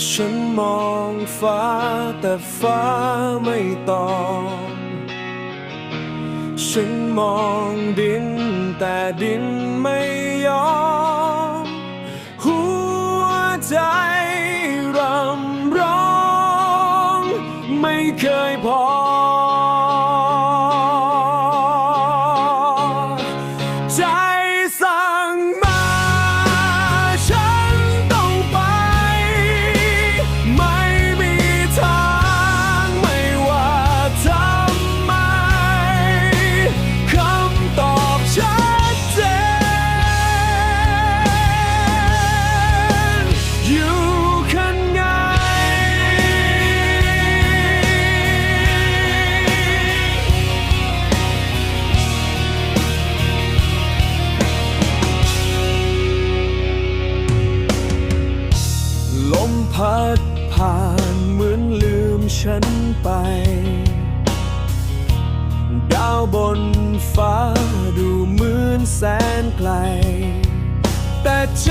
ฉันมองฟ้าแต่ฟ้าไม่ตอบ ฉันมองดินแต่ดินไม่ยอม หัวใจรำร้อง ไม่เคยพอ ผ่านเหมือนลืมฉันไป ดาวบนฟ้าดูเหมือนแสนไกล แต่ใจ